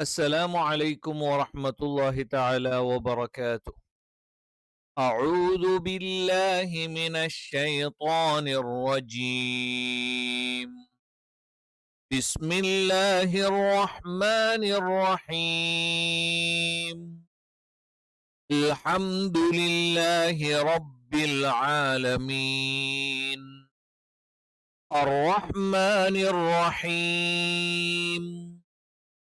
السلام عليكم ورحمة الله تعالى وبركاته. أعوذ بالله من الشيطان الرجيم. بسم الله الرحمن الرحيم. الحمد لله رب العالمين. الرحمن الرحيم.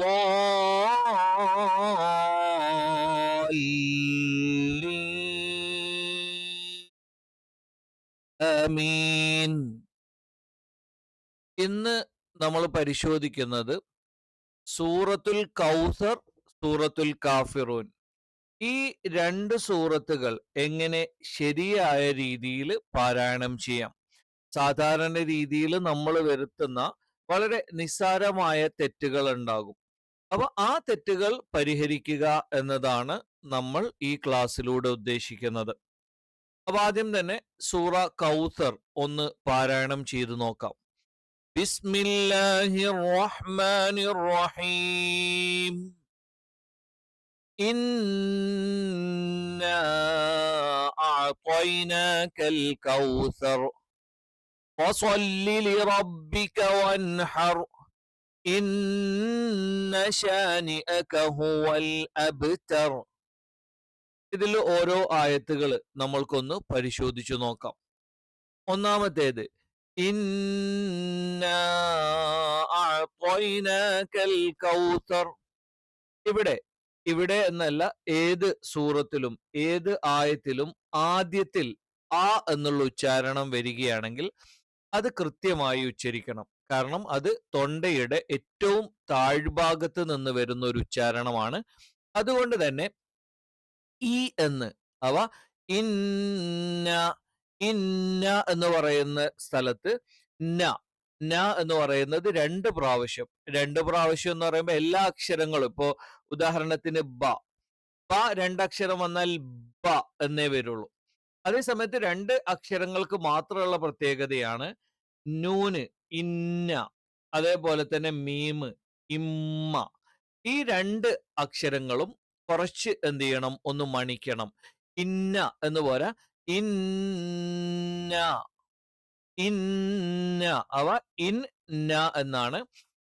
ആമീൻ. ഇന്ന് നമ്മൾ പരിശോധിക്കുന്നത് സൂറത്തുൽ കൗസർ സൂറത്തുൽ കാഫിറൂൻ. ഈ രണ്ട് സൂറത്തുകൾ എങ്ങനെ ശരിയായ രീതിയിൽ പാരായണം ചെയ്യാം? സാധാരണ രീതിയിൽ നമ്മൾ വരുത്തുന്ന വളരെ നിസ്സാരമായ തെറ്റുകൾ ഉണ്ടാകും. അപ്പൊ ആ തെറ്റുകൾ പരിഹരിക്കുക എന്നതാണ് നമ്മൾ ഈ ക്ലാസ്സിലൂടെ ഉദ്ദേശിക്കുന്നത് അപ്പൊ ആദ്യം തന്നെ സൂറ കൗസർ ഒന്ന് പാരായണം ചെയ്തു നോക്കാം ബിസ്മില്ലാഹിർ റഹ്മാനിർ റഹീം إنا أعطيناك الكوثر فصل لربك وانحر ഇതിൽ ഓരോ ആയത്തുകൾ നമ്മൾക്കൊന്ന് പരിശോധിച്ചു നോക്കാം. ഒന്നാമത്തേത് ഇന്നാ ഇവിടെ ഇവിടെ എന്നല്ല ഏത് സൂറത്തിലും ഏത് ആയത്തിലും ആദ്യത്തിൽ ആ എന്നുള്ള ഉച്ചാരണം വരികയാണെങ്കിൽ അത് കൃത്യമായി ഉച്ചരിക്കണം. കാരണം അത് തൊണ്ടയുടെ ഏറ്റവും താഴ്ഭാഗത്ത് നിന്ന് വരുന്ന ഒരു ഉച്ചാരണമാണ്. അതുകൊണ്ട് തന്നെ ഈ എന്ന് അവ ഇന്ന ഇന്ന എന്ന് പറയുന്ന സ്ഥലത്ത് ന ന എന്ന് പറയുന്നത് രണ്ട് പ്രാവശ്യം. രണ്ട് പ്രാവശ്യം എന്ന് പറയുമ്പോൾ എല്ലാ അക്ഷരങ്ങളും. ഇപ്പോ ഉദാഹരണത്തിന് ബ. ബ രണ്ടക്ഷരം വന്നാൽ ബ എന്നേ വരുള്ളൂ. അതേസമയത്ത് രണ്ട് അക്ഷരങ്ങൾക്ക് മാത്രമുള്ള പ്രത്യേകതയാണ് നൂന്. ഇന്ന അതേപോലെ തന്നെ മീമ് ഇമ്മ ഈ രണ്ട് അക്ഷരങ്ങളും കുറച്ച് എന്ത് ചെയ്യണം ഒന്ന് മണിക്കണം. ഇന്ന എന്ന് പോരാ ഇന്ന ഇന്ന അവ ഇന്ന എന്നാണ്.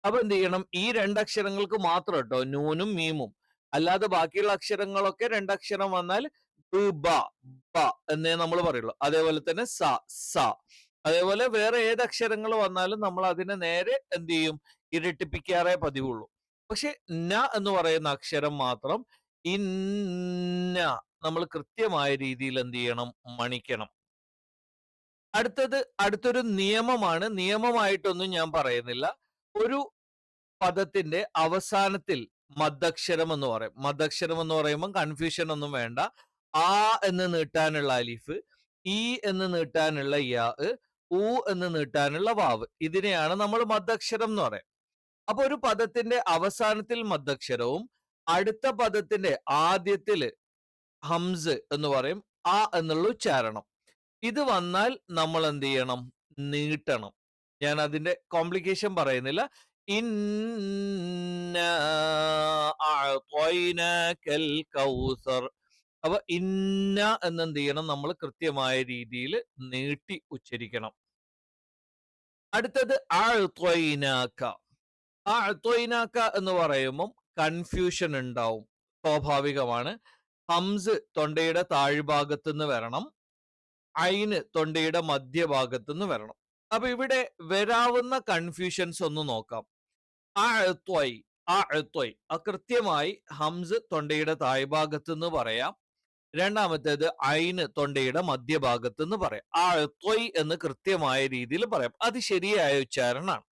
അപ്പൊ എന്ത് ചെയ്യണം ഈ രണ്ടക്ഷരങ്ങൾക്ക് മാത്രം കേട്ടോ നൂനും മീമും അല്ലാതെ ബാക്കിയുള്ള അക്ഷരങ്ങളൊക്കെ രണ്ടക്ഷരം വന്നാൽ ബ എന്നേ നമ്മൾ പറയുള്ളൂ. അതേപോലെ തന്നെ സ സ. അതേപോലെ വേറെ ഏത് അക്ഷരങ്ങൾ വന്നാലും നമ്മൾ അതിനെ നേരെ എന്ത് ചെയ്യും? ഇരട്ടിപ്പിക്കാറേ പതിവുള്ളൂ. പക്ഷെ ന എന്ന് പറയുന്ന അക്ഷരം മാത്രം ഇന്ന നമ്മൾ കൃത്യമായ രീതിയിൽ എന്ത് ചെയ്യണം? മണിക്കണം. അടുത്തത് അടുത്തൊരു നിയമമാണ്. നിയമമായിട്ടൊന്നും ഞാൻ പറയുന്നില്ല. ഒരു പദത്തിന്റെ അവസാനത്തിൽ മദ്ദക്ഷരം എന്ന് പറയും. മദ്ദക്ഷരം എന്ന് പറയുമ്പോൾ കൺഫ്യൂഷൻ ഒന്നും വേണ്ട. ആ എന്ന് നീട്ടാനുള്ള അലിഫ് ഈ എന്ന് നീട്ടാനുള്ള യാ ഊ എന്ന് നീട്ടാനുള്ള വാവ്. ഇതിനെയാണ് നമ്മൾ മദ്ദക്ഷരം എന്ന് പറയാം അപ്പൊ ഒരു പദത്തിന്റെ അവസാനത്തിൽ മദ്ദക്ഷരവും അടുത്ത പദത്തിന്റെ ആദ്യത്തിൽ ഹംസ് എന്ന് പറയും ആ എന്നുള്ള ഉച്ചാരണം. ഇത് വന്നാൽ നമ്മൾ എന്ത് ചെയ്യണം? നീട്ടണം. ഞാൻ അതിന്റെ കോംപ്ലിക്കേഷൻ പറയുന്നില്ല. കൗസർ. അപ്പൊ ഇന്ന എന്നെന്ത് ചെയ്യണം? നമ്മൾ കൃത്യമായ രീതിയിൽ നീട്ടി ഉച്ചരിക്കണം. അടുത്തത് ആഴ്ത്വൈനാക്ക എന്ന് പറയുമ്പം കൺഫ്യൂഷൻ ഉണ്ടാവും. സ്വാഭാവികമാണ്. ഹംസ് തൊണ്ടയുടെ താഴ്ഭാഗത്ത് നിന്ന് വരണം. ഐന് തൊണ്ടയുടെ മധ്യഭാഗത്ത് നിന്ന് വരണം. അപ്പൊ ഇവിടെ വരാവുന്ന കൺഫ്യൂഷൻസ് ഒന്ന് നോക്കാം. ആ എത്വൈ ആ എത്വൈ ആ കൃത്യമായി ഹംസ് തൊണ്ടയുടെ താഴ്ഭാഗത്ത് നിന്ന് പറയാം. രണ്ടാമത്തേത് ഐന് തൊണ്ടയുടെ മധ്യഭാഗത്ത് എന്ന് പറയാം. ആ എത്വൈ എന്ന് കൃത്യമായ രീതിയിൽ പറയാം. അത് ശരിയായ ഉച്ചാരണമാണ്.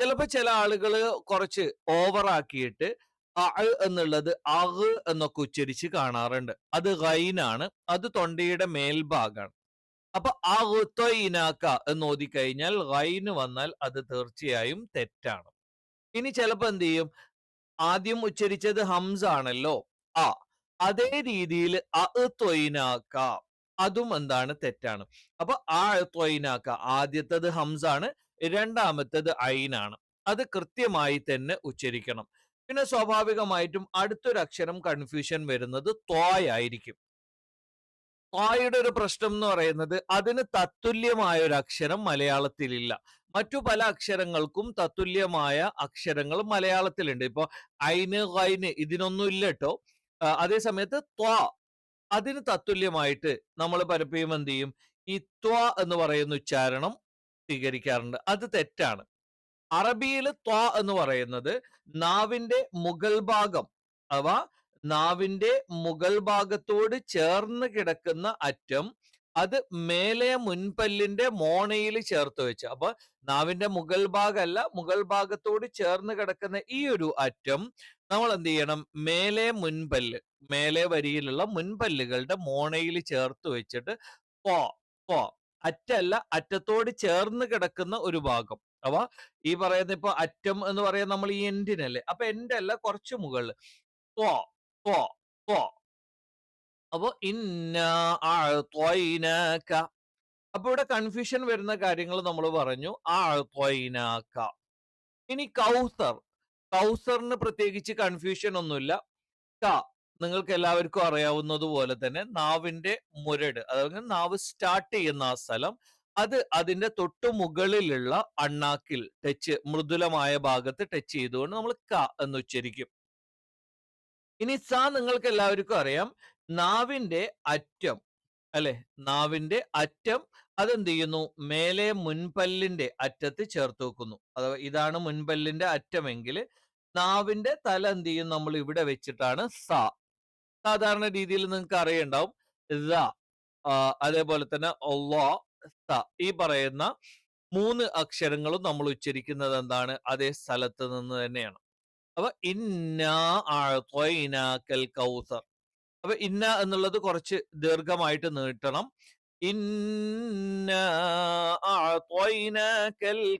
ചിലപ്പോൾ ചില ആളുകൾ കുറച്ച് ഓവറാക്കിയിട്ട് അ എന്നുള്ളത് അഹ് എന്നൊക്കെ ഉച്ചരിച്ച് കാണാറുണ്ട്. അത് ഗൈനാണ് അത് തൊണ്ടയുടെ മേൽഭാഗമാണ് അപ്പൊ അഹ്തൊയിനാക്ക എന്ന് ഓതിക്കഴിഞ്ഞാൽ ഗൈന് വന്നാൽ അത് തീർച്ചയായും തെറ്റാണ്. ഇനി ചിലപ്പോൾ എന്ത് ചെയ്യും? ആദ്യം ഉച്ചരിച്ചത് ഹംസ് ആണല്ലോ ആ അതേ രീതിയിൽ അത്വയിനാക്ക അതും എന്താണ് തെറ്റാണ്. അപ്പൊ ആ ത്വയിനാക്ക ആദ്യത്തത് ഹംസാണ് രണ്ടാമത്തത് ഐനാണ്. അത് കൃത്യമായി തന്നെ ഉച്ചരിക്കണം. പിന്നെ സ്വാഭാവികമായിട്ടും അടുത്തൊരു അക്ഷരം കൺഫ്യൂഷൻ വരുന്നത് ത്വായായിരിക്കും. ത്വായുടെ ഒരു പ്രശ്നം എന്ന് പറയുന്നത് അതിന് തത്തുല്യമായ ഒരു അക്ഷരം മലയാളത്തിലില്ല. മറ്റു പല അക്ഷരങ്ങൾക്കും തത്തുല്യമായ അക്ഷരങ്ങൾ മലയാളത്തിലുണ്ട്. ഇപ്പൊ ഐന് ഹൈന് ഇതിനൊന്നും ഇല്ല കേട്ടോ അതേ സമയത്ത് ത്വാ അതിന് തത്തുല്യമായിട്ട് നമ്മൾ പലപ്പോഴും എന്ത് ചെയ്യും? ഈ ത്വ എന്ന് പറയുന്ന ഉച്ചാരണം സ്വീകരിക്കാറുണ്ട്. അത് തെറ്റാണ്. അറബിയിൽ ത്വാ എന്ന് പറയുന്നത് നാവിന്റെ മുകൾ ഭാഗം അവ നാവിന്റെ മുകൾ ഭാഗത്തോട് ചേർന്ന് കിടക്കുന്ന അറ്റം അത് മേലെ മുൻപല്ലിന്റെ മോണയിൽ ചേർത്ത് വെച്ച്. അപ്പൊ നാവിന്റെ മുകൾ ഭാഗമല്ല മുകൾ ഭാഗത്തോട് ചേർന്ന് കിടക്കുന്ന ഈ ഒരു അറ്റം നമ്മൾ എന്ത് ചെയ്യണം മേലെ മുൻപല്ല് മേലെ വരിയിലുള്ള മുൻപല്ലുകളുടെ മോണയിൽ ചേർത്ത് വെച്ചിട്ട് പോ പോ അറ്റല്ല അറ്റത്തോട് ചേർന്ന് കിടക്കുന്ന ഒരു ഭാഗം. അപ്പൊ ഈ പറയുന്ന ഇപ്പൊ അറ്റം എന്ന് പറയുന്ന നമ്മൾ ഈ എൻഡിനല്ലേ അപ്പൊ എൻഡ് അല്ല കുറച്ച് മുകളിൽ പോ പോ പോ. അപ്പോ ഇന്ന അപ്പൊ ഇവിടെ കൺഫ്യൂഷൻ വരുന്ന കാര്യങ്ങൾ നമ്മൾ പറഞ്ഞു. ആ ഇനി കൗസർ കൗസറിന് പ്രത്യേകിച്ച് കൺഫ്യൂഷൻ ഒന്നുമില്ല. ക നിങ്ങൾക്ക് എല്ലാവർക്കും അറിയാവുന്നതുപോലെ തന്നെ നാവിന്റെ മുരട് അതായത് നാവ് സ്റ്റാർട്ട് ചെയ്യുന്ന ആ സ്ഥലം അത് അതിന്റെ തൊട്ടു മുകളിലുള്ള അണ്ണാക്കിൽ ടച്ച് മൃദുലമായ ഭാഗത്ത് ടച്ച് ചെയ്തുകൊണ്ട് നമ്മൾ ക എന്ന് ഉച്ചരിക്കും. ഇനി സ നിങ്ങൾക്ക് എല്ലാവർക്കും അറിയാം നാവിന്റെ അറ്റം അല്ലെ? നാവിന്റെ അറ്റം അതെന്ത് ചെയ്യുന്നു മേലെ മുൻപല്ലിന്റെ അറ്റത്ത് ചേർത്ത് വെക്കുന്നു അഥവാ ഇതാണ് മുൻപല്ലിന്റെ അറ്റമെങ്കിൽ നാവിന്റെ തല എന്ത് ചെയ്യും നമ്മൾ ഇവിടെ വെച്ചിട്ടാണ് സ. സാധാരണ രീതിയിൽ നിങ്ങൾക്ക് അറിയണ്ടാവും. അതേപോലെ തന്നെ ഈ പറയുന്ന മൂന്ന് അക്ഷരങ്ങളും നമ്മൾ ഉച്ചരിക്കുന്നത് എന്താണ്? അതേ സ്ഥലത്ത് നിന്ന് തന്നെയാണ്. അപ്പൊ ഇന്നാക്കൽ കൗസർ. അപ്പൊ ഇന്ന എന്നുള്ളത് കുറച്ച് ദീർഘമായിട്ട് നീട്ടണം. ഇന്നൽ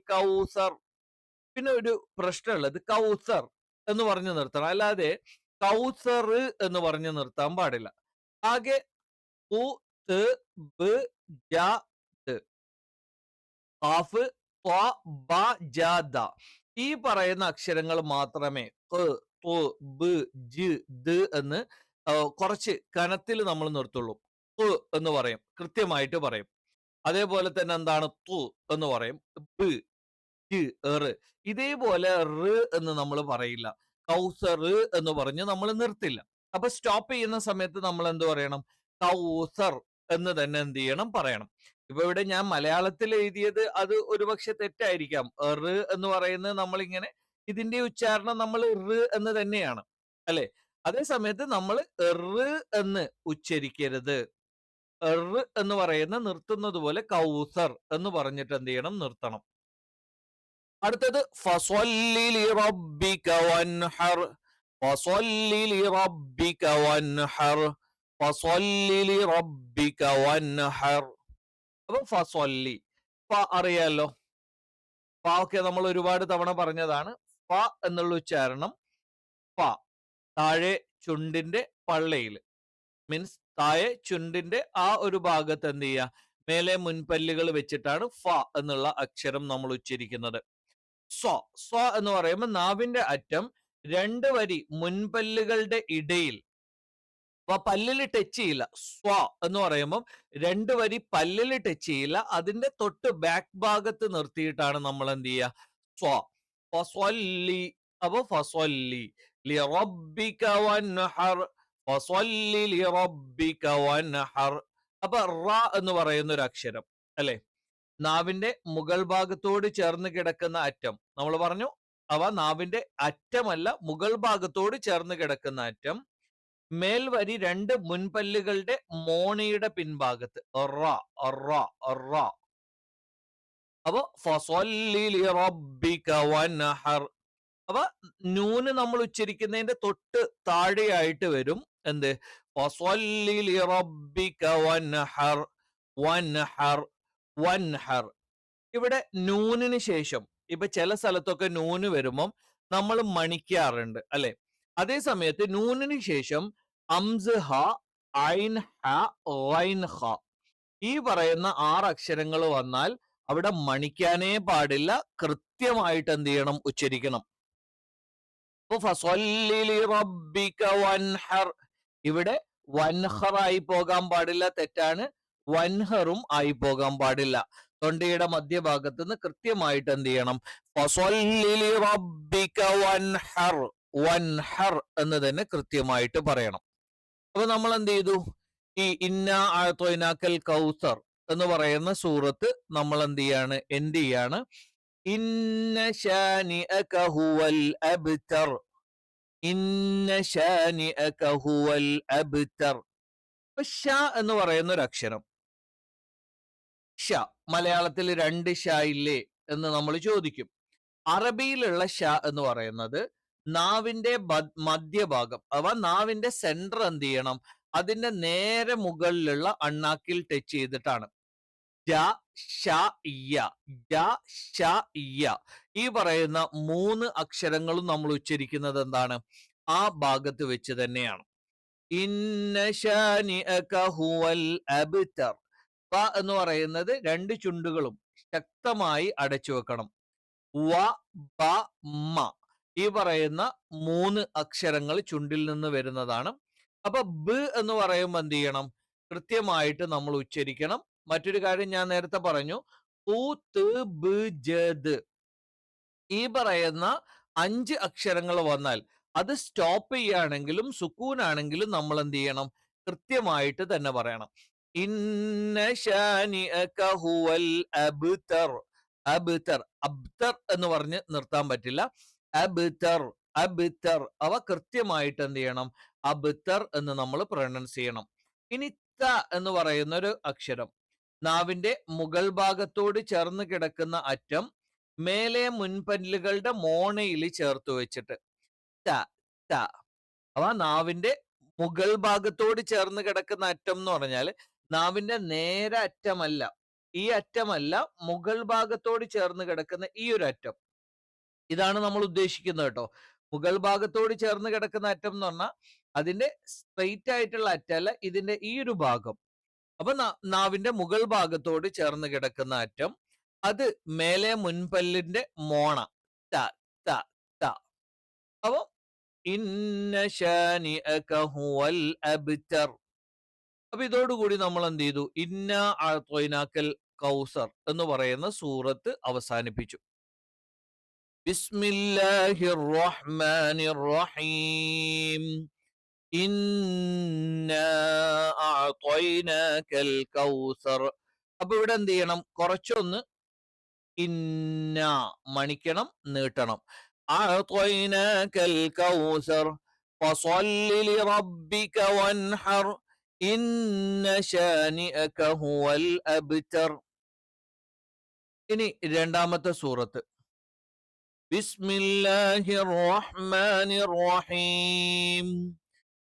കൗസർ. പിന്നെ ഒരു പ്രശ്നമുള്ളത് കൗസർ എന്ന് പറഞ്ഞു നിർത്തണം. അല്ലാതെ കൗസർ എന്ന് പറഞ്ഞു നിർത്താൻ പാടില്ല. ആകെ ഉ ജ ബ ജ ദ. ഈ പറയുന്ന അക്ഷരങ്ങൾ മാത്രമേ എന്ന് കുറച്ച് കനത്തിൽ നമ്മൾ നിർത്തുള്ളൂ. എന്ന് പറയും. കൃത്യമായിട്ട് പറയും. അതേപോലെ തന്നെ എന്താണ്? തു എന്ന് പറയും. ബ് ഇതേപോലെ റ് എന്ന് നമ്മൾ പറയില്ല. കൗസർ എന്ന് പറഞ്ഞ് നമ്മൾ നിർത്തില്ല. അപ്പൊ സ്റ്റോപ്പ് ചെയ്യുന്ന സമയത്ത് നമ്മൾ എന്ത് പറയണം? കൗസർ എന്ന് തന്നെ എന്ത് ചെയ്യണം? പറയണം. ഇപ്പൊ ഇവിടെ ഞാൻ മലയാളത്തിൽ എഴുതിയത് അത് ഒരുപക്ഷെ തെറ്റായിരിക്കാം. റ് എന്ന് പറയുന്നത് നമ്മളിങ്ങനെ ഇതിന്റെ ഉച്ചാരണം നമ്മൾ റ് എന്ന് തന്നെയാണ്. അല്ലെ? അതേ സമയത്ത് നമ്മൾ റ് എന്ന് ഉച്ചരിക്കരുത്. റ് എന്ന് പറയുന്ന നിർത്തുന്നത് പോലെ കൗസർ എന്ന് പറഞ്ഞിട്ട് എന്ത് ചെയ്യണം? നിർത്തണം. അടുത്തത് ഫ അറിയാലോ? ഫ ഒക്കെ നമ്മൾ ഒരുപാട് തവണ പറഞ്ഞതാണ്. ഫ എന്നുള്ള ഉച്ചാരണം ഫ. താഴെ ചുണ്ടിന്റെ പള്ളയിൽ. മീൻസ് താഴെ ചുണ്ടിന്റെ ആ ഒരു ഭാഗത്ത് എന്ത് ചെയ്യുക? മേലെ മുൻപല്ലുകൾ വെച്ചിട്ടാണ് ഫ എന്നുള്ള അക്ഷരം നമ്മൾ ഉച്ചരിക്കുന്നത്. സ്വ സ്വ എന്ന് പറയുമ്പോൾ നാവിന്റെ അറ്റം രണ്ട് വരി മുൻപല്ലുകളുടെ ഇടയിൽ. പല്ലിൽ ടച്ച് ചെയ്യില്ല. സ്വ എന്ന് പറയുമ്പോൾ രണ്ട് വരി പല്ലിൽ ടച്ച് ചെയ്യില്ല. അതിന്റെ തൊട്ട് ബാക്ക് ഭാഗത്ത് നിർത്തിയിട്ടാണ് നമ്മൾ എന്ത് ചെയ്യുക? സ്വ. ഫസ്വല്ലി അപ്പൊ ഫസ്വല്ലി ലിറബ്ബിക വൻഹർ. അപ്പൊ റ എന്ന് പറയുന്ന ഒരു അക്ഷരം അല്ലെ? നാവിന്റെ മുകൾ ഭാഗത്തോട് ചേർന്ന് കിടക്കുന്ന അറ്റം. നമ്മൾ പറഞ്ഞു അവ നാവിന്റെ അറ്റമല്ല മുകൾ ഭാഗത്തോട് ചേർന്ന് കിടക്കുന്ന അറ്റം. മേൽവരി രണ്ട് മുൻപല്ലുകളുടെ മോണയുടെ പിൻഭാഗത്ത്. വൻഹർ. അപ്പൊ നൂന് നമ്മൾ ഉച്ചരിക്കുന്നതിന്റെ തൊട്ട് താഴെയായിട്ട് വരും. എന്ത്? വൻഹർ വൻഹർ വൻഹർ. ഇവിടെ നൂനിന് ശേഷം ഇപ്പൊ ചില സ്ഥലത്തൊക്കെ നൂന് വരുമ്പം നമ്മൾ മണിക്കാറുണ്ട് അല്ലെ? അതേ സമയത്ത് നൂനിന് ശേഷം അംസ് ഹ ഐൻ ഹ ഐൻ ഹ. ഈ പറയുന്ന ആറ് അക്ഷരങ്ങൾ വന്നാൽ അവിടെ മണിക്കാനേ പാടില്ല കൃത്യമായിട്ട് എന്ത് ചെയ്യണം? ഉച്ചരിക്കണം. ഫസ്വല്ലി വൻഹർ ഇവിടെ വൻഹർ ആയി പോകാൻ പാടില്ല തെറ്റാണ്. വൻഹറും ആയി പോകാൻ പാടില്ല. തൊണ്ടയുടെ മധ്യഭാഗത്ത് നിന്ന് കൃത്യമായിട്ട് എന്ത് ചെയ്യണം? വൻഹർ വൻഹർ എന്ന് തന്നെ കൃത്യമായിട്ട് പറയണം. അപ്പൊ നമ്മൾ എന്ത് ചെയ്തു? ഈ ഇന്ന ആഴത്തോയിനാക്കൽ കൗസർ എന്ന് പറയുന്ന സൂറത്ത് നമ്മൾ എന്ത് ചെയ്യാണ്? എന്ത് ചെയ്യാണ്? ഇന്ന ഷാനി ഷ എന്ന് പറയുന്ന ഒരു അക്ഷരം. ഷ മലയാളത്തിൽ രണ്ട് ഷ ഇല്ലേ എന്ന് നമ്മൾ ചോദിക്കും. അറബിയിലുള്ള ഷ എന്ന് പറയുന്നത് നാവിന്റെ മധ്യഭാഗം അഥവാ നാവിന്റെ സെന്റർ എന്ത് ചെയ്യണം? അതിന്റെ നേരെ മുകളിലുള്ള അണ്ണാക്കിൽ ടച്ച് ചെയ്തിട്ടാണ്. ഈ പറയുന്ന മൂന്ന് അക്ഷരങ്ങളും നമ്മൾ ഉച്ചരിക്കുന്നത് എന്താണ്? ആ ഭാഗത്ത് വെച്ച് തന്നെയാണ്. എന്ന് പറയുന്നത് രണ്ട് ചുണ്ടുകളും ശക്തമായി അടച്ചു വെക്കണം. വ ബ മ. ഈ പറയുന്ന മൂന്ന് അക്ഷരങ്ങൾ ചുണ്ടിൽ നിന്ന് വരുന്നതാണ്. അപ്പൊ ബ് എന്ന് പറയുമ്പോൾ എന്ത് ചെയ്യണം? കൃത്യമായിട്ട് നമ്മൾ ഉച്ചരിക്കണം. മറ്റൊരു കാര്യം ഞാൻ നേരത്തെ പറഞ്ഞു. ഈ പറയുന്ന അഞ്ച് അക്ഷരങ്ങൾ വന്നാൽ അത് സ്റ്റോപ്പ് ചെയ്യുകയാണെങ്കിലും സുക്കൂനാണെങ്കിലും നമ്മൾ എന്ത് ചെയ്യണം? കൃത്യമായിട്ട് തന്നെ പറയണം. അബ്തർ. അബ്തർ. അബ്തർ എന്ന് പറഞ്ഞ് നിർത്താൻ പറ്റില്ല. അബ്തർ അബ്തർ. അവ കൃത്യമായിട്ട് എന്ത് ചെയ്യണം? അബ്തർ എന്ന് നമ്മൾ പ്രൊനൗൺസ് ചെയ്യണം. ഇനി ത എന്ന് പറയുന്ന ഒരു അക്ഷരം. നാവിന്റെ മുകൾ ഭാഗത്തോട് ചേർന്ന് കിടക്കുന്ന അറ്റം മേലെ മുൻപല്ലുകളുടെ മോണയിൽ ചേർത്ത് വെച്ചിട്ട്. ത ത. അവ നാവിന്റെ മുകൾ ഭാഗത്തോട് ചേർന്ന് കിടക്കുന്ന അറ്റം എന്ന് പറഞ്ഞാൽ നാവിന്റെ നേരെ അറ്റമല്ല. ഈ അറ്റമല്ല മുകൾ ഭാഗത്തോട് ചേർന്ന് കിടക്കുന്ന ഈ ഒരു അറ്റം. ഇതാണ് നമ്മൾ ഉദ്ദേശിക്കുന്നത് കേട്ടോ. മുകൾ ഭാഗത്തോട് ചേർന്ന് കിടക്കുന്ന അറ്റം എന്ന് പറഞ്ഞാൽ അതിന്റെ സ്ട്രെയിറ്റ് ആയിട്ടുള്ള അറ്റമല്ല ഇതിന്റെ ഈ ഒരു ഭാഗം. അപ്പൊ നാവിന്റെ മുകൾ ഭാഗത്തോട് ചേർന്ന് കിടക്കുന്ന അറ്റം അത് മേലെ മുൻപല്ലിന്റെ മോണ. ത ത ത. അപ്പൊ അപ്പൊ ഇതോടുകൂടി നമ്മൾ എന്ത് ചെയ്തു? ഇന്ന അഅ്തൊയ്നാക്കൽ കൗസർ എന്ന് പറയുന്ന സൂറത്ത് അവസാനിപ്പിച്ചു. ബിസ്മില്ലാഹിർ റഹ്മാനിർ റഹീം. കൗസർ. അപ്പൊ ഇവിടെ എന്ത് ചെയ്യണം? കുറച്ചൊന്ന് ഇന്ന മണിക്കണം നീട്ടണം. കൗസർ ഇനി രണ്ടാമത്തെ സൂറത്ത്. ബിസ്മില്ലാഹിർ റഹ്മാനിർ റഹീം.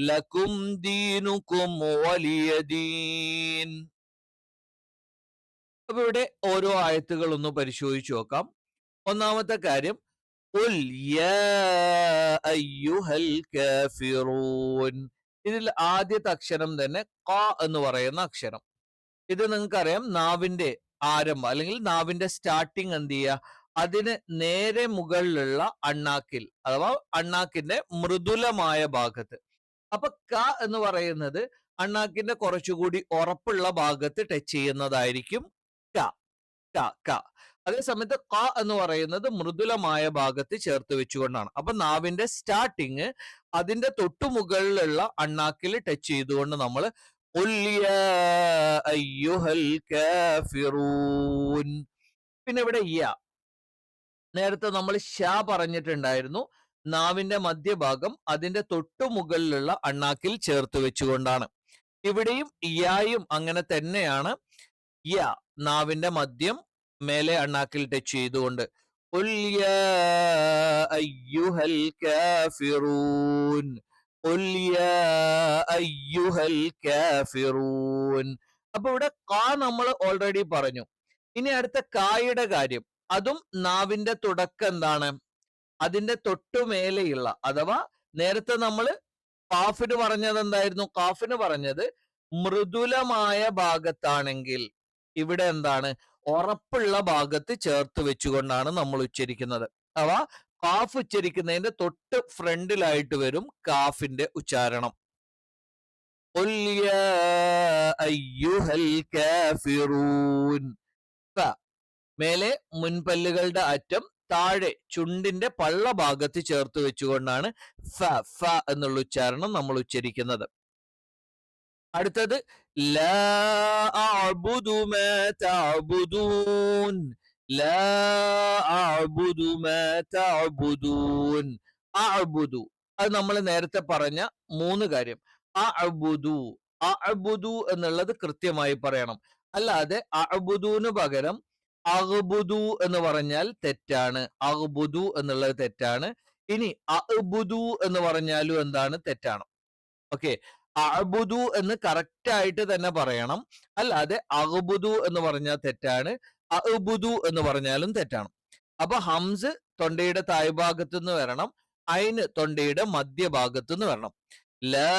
ലക്കും ദീനുക്കും വലിയദീൻ അപ്പൊ ഇവിടെ ഓരോ ആയത്തുകൾ ഒന്ന് പരിശോധിച്ചു നോക്കാം. ഒന്നാമത്തെ കാര്യം ഉൽ ഇതിൽ ആദ്യത്തെ അക്ഷരം തന്നെ ക എന്ന് പറയുന്ന അക്ഷരം. ഇത് നിങ്ങൾക്കറിയാം നാവിന്റെ ആരംഭം അല്ലെങ്കിൽ നാവിന്റെ സ്റ്റാർട്ടിങ് എന്ത് ചെയ്യുക? അതിന് നേരെ മുകളിലുള്ള അണ്ണാക്കിൽ അഥവാ അണ്ണാക്കിന്റെ മൃദുലമായ ഭാഗത്ത്. അപ്പൊ ക എന്ന് പറയുന്നത് അണ്ണാക്കിന്റെ കുറച്ചുകൂടി ഉറപ്പുള്ള ഭാഗത്ത് ടച്ച് ചെയ്യുന്നതായിരിക്കും ക. ക ക. അതേ സമയത്ത് ക എന്ന് പറയുന്നത് മൃദുലമായ ഭാഗത്ത് ചേർത്ത് വെച്ചുകൊണ്ടാണ്. അപ്പൊ നാവിന്റെ സ്റ്റാർട്ടിങ് അതിന്റെ തൊട്ടുമുകളിലുള്ള അണ്ണാക്കിൽ ടച്ച് ചെയ്തുകൊണ്ട് നമ്മൾ പിന്നെ ഇവിടെ യ. നേരത്തെ നമ്മൾ ഷ പറഞ്ഞിട്ടുണ്ടായിരുന്നു. നാവിന്റെ മധ്യഭാഗം അതിന്റെ തൊട്ടുമുകളിലുള്ള അണ്ണാക്കിൽ ചേർത്ത് വെച്ചുകൊണ്ടാണ്. ഇവിടെയും ഇയായും അങ്ങനെ തന്നെയാണ്. യ നാവിന്റെ മദ്യം മേലെ അണ്ണാക്കിൽ ടച്ച് ചെയ്തുകൊണ്ട്. അപ്പൊ ഇവിടെ കാ നമ്മൾ ഓൾറെഡി പറഞ്ഞു. ഇനി അടുത്ത കായുടെ കാര്യം. അതും നാവിന്റെ തുടക്കം എന്താണ്? അതിന്റെ തൊട്ടുമേലെയുള്ള അഥവാ നേരത്തെ നമ്മൾ കാഫിന് പറഞ്ഞത് എന്തായിരുന്നു? കാഫിന് പറഞ്ഞത് മൃദുലമായ ഭാഗത്താണെങ്കിൽ ഇവിടെ എന്താണ്? ഉറപ്പുള്ള ഭാഗത്ത് ചേർത്ത് വെച്ചുകൊണ്ടാണ് നമ്മൾ ഉച്ചരിക്കുന്നത്. അഥവാ കാഫ് ഉച്ചരിക്കുന്നതിന്റെ തൊട്ട് ഫ്രണ്ടിലായിട്ട് വരും കാഫിന്റെ ഉച്ചാരണം. മേലെ മുൻപല്ലുകളുടെ അറ്റം താഴെ ചുണ്ടിന്റെ പള്ള ഭാഗത്ത് ചേർത്ത് വെച്ചുകൊണ്ടാണ് ഫ ഫ എന്നുള്ള ഉച്ചാരണം നമ്മൾ ഉച്ചരിക്കുന്നത്. അടുത്തത് അത് നമ്മൾ നേരത്തെ പറഞ്ഞ മൂന്ന് കാര്യം. അബുദു അബുദു എന്നുള്ളത് കൃത്യമായി പറയണം. അല്ലാതെ അബുദുവിന് പകരം അഗ്ബുദു എന്ന് പറഞ്ഞാൽ തെറ്റാണ്. അഹ്ബുദു എന്നുള്ളത് തെറ്റാണ്. ഇനി അഹ്ബുദു എന്ന് പറഞ്ഞാലും എന്താണ്? തെറ്റാണ്. ഓക്കെ. അഹ്ബുദു എന്ന് കറക്റ്റ് ആയിട്ട് തന്നെ പറയണം. അല്ലാതെ അഹ്ബുദു എന്ന് പറഞ്ഞാൽ തെറ്റാണ്. അഹ്ബുദു എന്ന് പറഞ്ഞാലും തെറ്റാണ്. അപ്പൊ ഹംസ് തൊണ്ടയുടെ താഴ്ഭാഗത്തു നിന്ന് വരണം. അയിന് തൊണ്ടയുടെ മധ്യഭാഗത്തു നിന്ന് വരണം. ലാ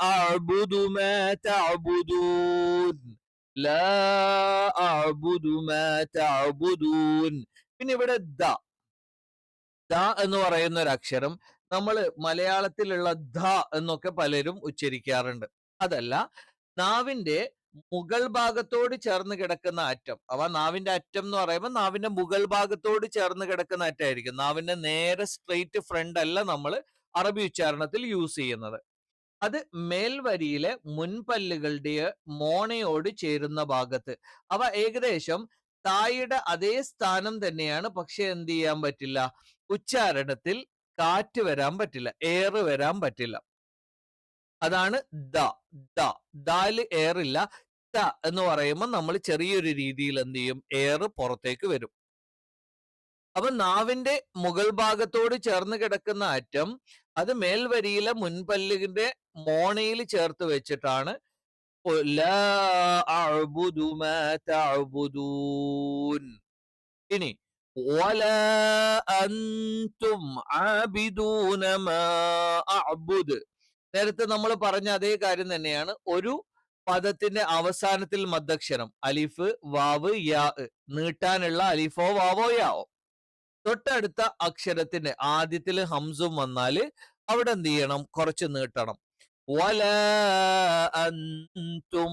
അഅ്ബുദു മാ തഅ്ബുദൂൻ. പിന്നെ ഇവിടെ ദ. ദ എന്ന് പറയുന്ന ഒരു അക്ഷരം നമ്മൾ മലയാളത്തിലുള്ള ധ എന്നൊക്കെ പലരും ഉച്ചരിക്കാറുണ്ട്. അതല്ല നാവിന്റെ മുകൾ ഭാഗത്തോട് ചേർന്ന് കിടക്കുന്ന അറ്റം. അവ നാവിന്റെ അറ്റം എന്ന് പറയുമ്പോൾ നാവിന്റെ മുകൾ ഭാഗത്തോട് ചേർന്ന് കിടക്കുന്ന അറ്റമായിരിക്കും നാവിന്റെ നേരെ സ്ട്രെയിറ്റ് ഫ്രണ്ട് അല്ല നമ്മൾ അറബി ഉച്ചാരണത്തിൽ യൂസ് ചെയ്യുന്നത്. അത് മേൽവരിയിലെ മുൻപല്ലുകളുടെ മോണയോട് ചേരുന്ന ഭാഗത്ത്. അവ ഏകദേശം തായിയുടെ അതേ സ്ഥാനം തന്നെയാണ് പക്ഷെ എന്ത് ചെയ്യാൻ പറ്റില്ല? ഉച്ചാരണത്തിൽ കാറ്റ് വരാൻ പറ്റില്ല എയർ വരാൻ പറ്റില്ല. അതാണ് ദ. ദ. ദാൽ എയർ ഇല്ല ത എന്ന് പറയുമ്പോൾ നമ്മൾ ചെറിയൊരു രീതിയിൽ എന്ത് ചെയ്യും? എയർ പുറത്തേക്ക് വരും. അപ്പൊ നാവിന്റെ മുകൾ ഭാഗത്തോട് ചേർന്ന് കിടക്കുന്ന അറ്റം അത് മേൽവരിയിലെ മുൻപല്ലിന്റെ മോണയിൽ ചേർത്ത് വെച്ചിട്ടാണ്. ഇനി നേരത്തെ നമ്മൾ പറഞ്ഞ അതേ കാര്യം തന്നെയാണ്. ഒരു പദത്തിന്റെ അവസാനത്തിൽ മദ്ദക്ഷരം. അലിഫ് വാവ് യാ നീട്ടാനുള്ള അലിഫോ വാവോ യാവോ. തൊട്ടടുത്ത അക്ഷരത്തിന്റെ ആദ്യത്തിൽ ഹംസും വന്നാൽ അവിടെ എന്ത് ചെയ്യണം? കുറച്ച് നീട്ടണം. വല അന്തും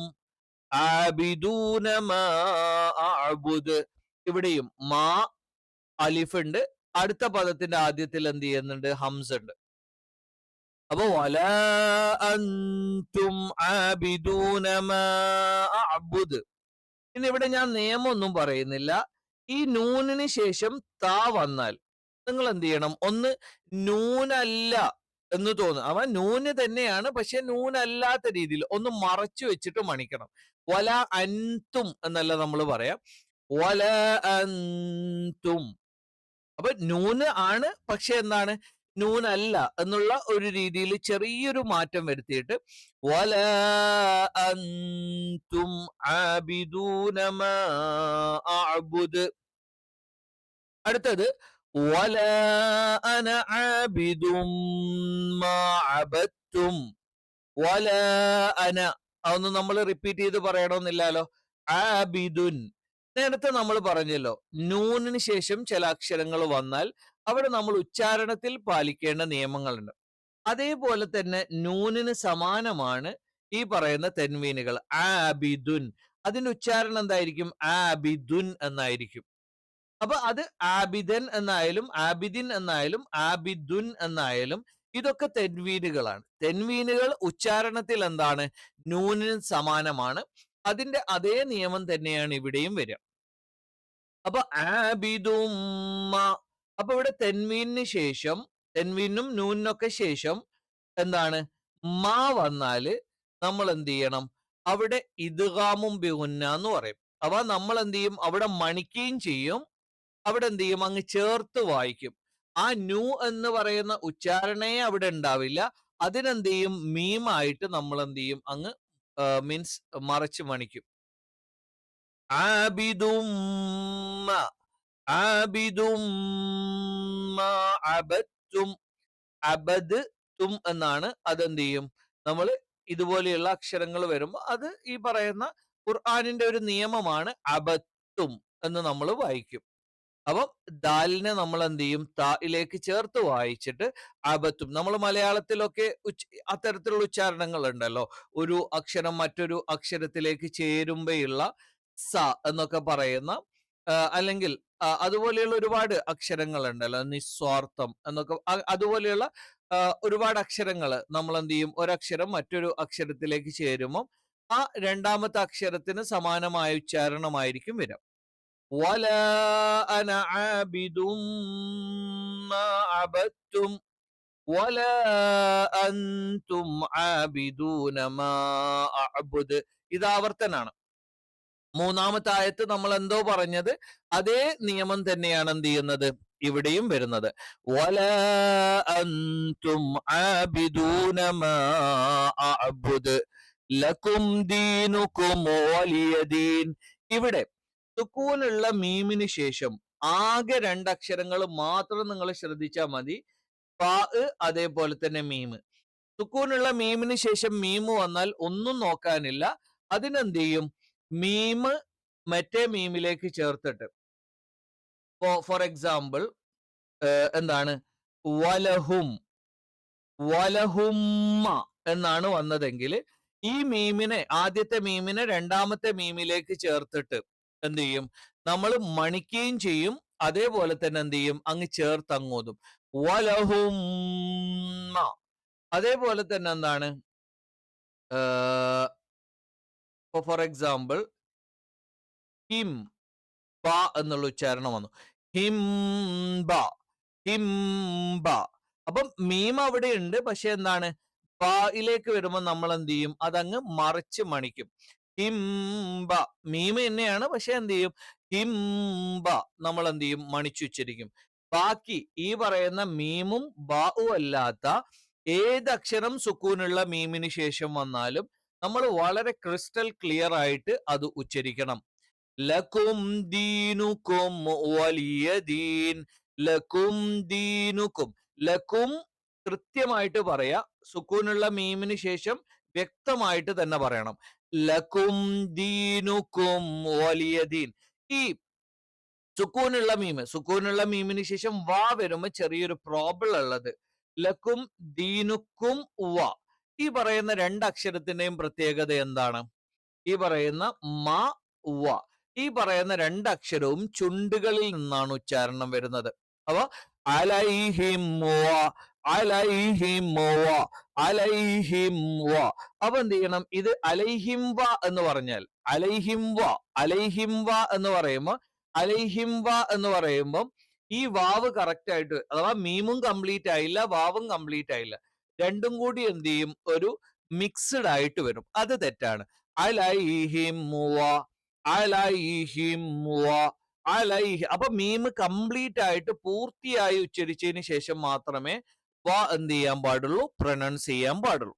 ഇവിടെയും മാ അലിഫ് ഉണ്ട് അടുത്ത പദത്തിന്റെ ആദ്യത്തിൽ എന്ത് ചെയ്യുന്നുണ്ട്? ഹംസ് ഉണ്ട് അപ്പൊ വല അന്തും ഇനി ഇവിടെ ഞാൻ നിയമമൊന്നും പറയുന്നില്ല. ഈ നൂനിന് ശേഷം താ വന്നാൽ നിങ്ങൾ എന്ത് ചെയ്യണം ഒന്ന് നൂനല്ല എന്ന് തോന്നുന്നു അവൻ നൂന് തന്നെയാണ് പക്ഷെ നൂനല്ലാത്ത രീതിയിൽ ഒന്ന് മറച്ചു വെച്ചിട്ട് മണിക്കണം. വല അൻതും എന്നല്ല നമ്മൾ പറയാം. വല അൻതും. അപ്പൊ നൂന് ആണ് പക്ഷെ എന്താണ്? നൂനല്ല എന്നുള്ള ഒരു രീതിയിൽ ചെറിയൊരു മാറ്റം വരുത്തിയിട്ട് വല അൻതും ആബിദൂനമാബുദ് അടുത്തത് വല അന ആബിദും മാ അബത്തും വല അന അതൊന്നും നമ്മൾ റിപ്പീറ്റ് ചെയ്ത് പറയണമെന്നില്ലല്ലോ ആബിദുൻ നേരത്തെ നമ്മൾ പറഞ്ഞല്ലോ നൂനിന് ശേഷം ചില അക്ഷരങ്ങൾ വന്നാൽ അവിടെ നമ്മൾ ഉച്ചാരണത്തിൽ പാലിക്കേണ്ട നിയമങ്ങളുണ്ട്. അതേപോലെ തന്നെ നൂനിന് സമാനമാണ് ഈ പറയുന്ന തെൻവീനുകൾ. ആബിദുൻ. അതിന്റെ ഉച്ചാരണം എന്തായിരിക്കും? ആബിദുൻ എന്നായിരിക്കും. അപ്പൊ അത് ആബിദൻ എന്നായാലും ആബിദിൻ എന്നായാലും ആബിദുൻ എന്നായാലും ഇതൊക്കെ തെൻവീനുകളാണ്. തെൻവീനുകൾ ഉച്ചാരണത്തിൽ എന്താണ്? നൂനിന് സമാനമാണ്. അതിന്റെ അതേ നിയമം തന്നെയാണ് ഇവിടെയും വരിക. അപ്പൊ ആബിദുമ്മ അപ്പൊ ഇവിടെ തെന്മീനിന് ശേഷം തെന്മീനും നൂനിനൊക്കെ ശേഷം എന്താണ്? മാ വന്നാൽ നമ്മൾ എന്ത് ചെയ്യണം അവിടെ ഇതുകാമും ബിഗുന്ന എന്ന് പറയും. അപ്പൊ നമ്മൾ എന്ത് ചെയ്യും അവിടെ മണിക്കുകയും ചെയ്യും. അവിടെ എന്ത് ചെയ്യും അങ്ങ് ചേർത്ത് വായിക്കും. ആ ന്യൂ എന്ന് പറയുന്ന ഉച്ചാരണയെ അവിടെ ഉണ്ടാവില്ല. അതിനെന്ത് ചെയ്യും മീമായിട്ട് നമ്മൾ എന്ത് ചെയ്യും അങ്ങ് മീൻസ് മറച്ച് മണിക്കും. ആബിദും ആബിദും അബത്തും അബദ് തും എന്നാണ് അതെന്ത് ചെയ്യും നമ്മൾ ഇതുപോലെയുള്ള അക്ഷരങ്ങൾ വരുമ്പോൾ അത് ഈ പറയുന്ന ഖുർആാനിന്റെ ഒരു നിയമമാണ് അബത്തും എന്ന് നമ്മൾ വായിക്കും. അപ്പം ദാലിനെ നമ്മൾ എന്ത് ചെയ്യും തായിലേക്ക് ചേർത്ത് വായിച്ചിട്ട് അബത്തും നമ്മൾ മലയാളത്തിലൊക്കെ ഉച്ച അത്തരത്തിലുള്ള ഉച്ചാരണങ്ങൾ ഉണ്ടല്ലോ ഒരു അക്ഷരം മറ്റൊരു അക്ഷരത്തിലേക്ക് ചേരുമ്പോഴുള്ള സ എന്നൊക്കെ പറയുന്ന അല്ലെങ്കിൽ അതുപോലെയുള്ള ഒരുപാട് അക്ഷരങ്ങളുണ്ടല്ലോ നിസ്വാർത്ഥം എന്നൊക്കെ. അതുപോലെയുള്ള ഒരുപാട് അക്ഷരങ്ങൾ നമ്മൾ എന്ത് ചെയ്യും ഒരക്ഷരം മറ്റൊരു അക്ഷരത്തിലേക്ക് ചേരുമ്പോൾ ആ രണ്ടാമത്തെ അക്ഷരത്തിന് സമാനമായ ഉച്ചാരണമായിരിക്കും വരും. വല അന ആബിദും അബത്തും വല അന്തും ആബിദൂന മാ അബുദ് ഇത് ആവർത്തനാണ്. മൂന്നാമത്തെ ആയത്ത് നമ്മൾ എന്തോ പറഞ്ഞത്? അതേ നിയമം തന്നെയാണ് എന്ത് ചെയ്യുന്നത്? ഇവിടെയും വരുന്നത്. വല അന്തും ലക്കും ഇവിടെ സുക്കൂനുള്ള മീമിന് ശേഷം ആകെ രണ്ടക്ഷരങ്ങൾ മാത്രം നിങ്ങൾ ശ്രദ്ധിച്ചാൽ മതി. പാ അതേപോലെ തന്നെ മീമ് സുക്കൂനുള്ള മീമിന് ശേഷം മീമ് വന്നാൽ ഒന്നും നോക്കാനില്ല. അതിനെന്ത് ചെയ്യും? മീമ് മറ്റേ മീമിലേക്ക് ചേർത്തിട്ട്. ഫോർ എക്സാമ്പിൾ എന്താണ്? വലഹും വലഹുമ്മ എന്നാണ് വന്നതെങ്കിൽ ഈ മീമിനെ ആദ്യത്തെ മീമിനെ രണ്ടാമത്തെ മീമിലേക്ക് ചേർത്തിട്ട് എന്ത് ചെയ്യും? നമ്മൾ മണിക്കുകയും ചെയ്യും അതേപോലെ തന്നെ എന്ത് ചെയ്യും? അങ്ങ് ചേർത്ത് അങ്ങോതും വലഹും അതേപോലെ തന്നെ എന്താണ്? ഫോർ എക്സാമ്പിൾ ഹിം ബ എന്നുള്ള ഉച്ചാരണം വന്നു. ഹിംബ ഹിംബ അപ്പം മീം അവിടെ ഉണ്ട് പക്ഷെ എന്താണ്? ബായിലേക്ക് വരുമ്പോൾ നമ്മൾ എന്ത് ചെയ്യും? അതങ്ങ് മറിച്ച് മണിക്കും. ഹിംബ മീമ തന്നെയാണ് പക്ഷെ എന്ത് ചെയ്യും? ഹിംബ നമ്മൾ എന്ത് ചെയ്യും? മണിച്ചുച്ചരിക്കും ബാക്കി ഈ പറയുന്ന മീമും ബാവും അല്ലാത്ത ഏത് അക്ഷരം സുക്കൂനുള്ള മീമിന് ശേഷം വന്നാലും നമ്മൾ വളരെ ക്രിസ്റ്റൽ ക്ലിയർ ആയിട്ട് അത് ഉച്ചരിക്കണം. ലക്കും ദീനുക്കും വലിയ ദീൻ ലക്കും ദീനുക്കും ലക്കും കൃത്യമായിട്ട് പറയാ സുക്കൂനുള്ള മീമിന് ശേഷം വ്യക്തമായിട്ട് തന്നെ പറയണം. ലക്കും ദീനുക്കും വലിയ ദീൻ. ഈ സുക്കൂനുള്ള മീമ് സുക്കൂനുള്ള മീമിന് ശേഷം വാ വരുമ്പോ ചെറിയൊരു പ്രോബ്ലം ഉള്ളത്. ലക്കും ദീനുക്കും വ. ഈ പറയുന്ന രണ്ട് അക്ഷരത്തിന്റെയും പ്രത്യേകത എന്താണ്? ഈ പറയുന്ന മ വ. ഈ പറയുന്ന രണ്ട് അക്ഷരവും ചുണ്ടുകളിൽ നിന്നാണ് ഉച്ചാരണം വരുന്നത്. അപ്പൊ അപ്പൊ എന്ത് ചെയ്യണം? ഇത് അലൈഹിം വ എന്ന് പറഞ്ഞാൽ അലൈഹിം വ അലൈഹിം വ എന്ന് പറയുമ്പോൾ അലൈഹിം വ എന്ന് പറയുമ്പോൾ ഈ വാവ് കറക്റ്റ് ആയിട്ട് അഥവാ മീമും കംപ്ലീറ്റ് ആയില്ല വാവും കംപ്ലീറ്റ് ആയില്ല. രണ്ടും കൂടി എന്ത് ചെയ്യും ഒരു മിക്സ്ഡ് ആയിട്ട് വരും അത് തെറ്റാണ് അലൈഹിം അലൈഹിം അലൈഹി അപ്പൊ മീം കംപ്ലീറ്റ് ആയിട്ട് പൂർത്തിയായി ഉച്ചരിച്ചതിന് ശേഷം മാത്രമേ വ എന്ത് ചെയ്യാൻ പാടുള്ളൂ പ്രൊനൗൺസ് ചെയ്യാൻ പാടുള്ളൂ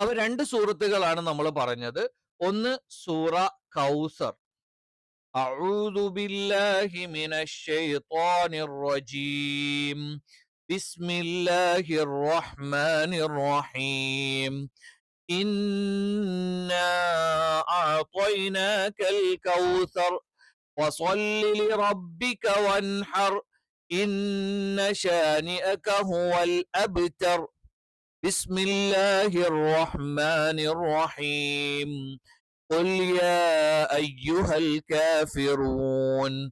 അപ്പൊ രണ്ട് സൂറത്തുകളാണ് നമ്മൾ പറഞ്ഞത് ഒന്ന് സൂറ കൗസർ أعوذ بالله من الشيطان الرجيم بسم الله الرحمن الرحيم. إنا أعطيناك الكوثر وصل لربك وانحر إن شانئك هو الأبتر. بسم الله الرحمن الرحيم. قل يا أيها الكافرون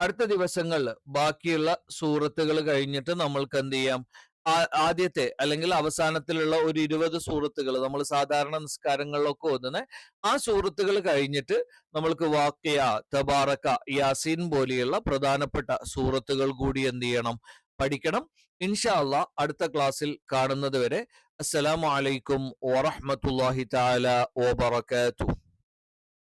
അടുത്ത ദിവസങ്ങൾ ബാക്കിയുള്ള സൂറത്തുകൾ കഴിഞ്ഞിട്ട് നമ്മൾക്ക് എന്ത് ചെയ്യാം? ആദ്യത്തെ അല്ലെങ്കിൽ അവസാനത്തിലുള്ള ഒരു ഇരുപത് സൂറത്തുകൾ നമ്മൾ സാധാരണ നിസ്കാരങ്ങളിലൊക്കെ ഓതുന്ന ആ സൂറത്തുകൾ കഴിഞ്ഞിട്ട് നമ്മൾക്ക് വാക്കിയ തബാറക്ക യാസീൻ പോലെയുള്ള പ്രധാനപ്പെട്ട സൂറത്തുകൾ കൂടി എന്ത് ചെയ്യണം? പഠിക്കണം. ഇൻഷാല്ല അടുത്ത ക്ലാസ്സിൽ കാണുന്നത് വരെ അസ്സലാമു അലൈക്കും താല വബറകാതുഹു.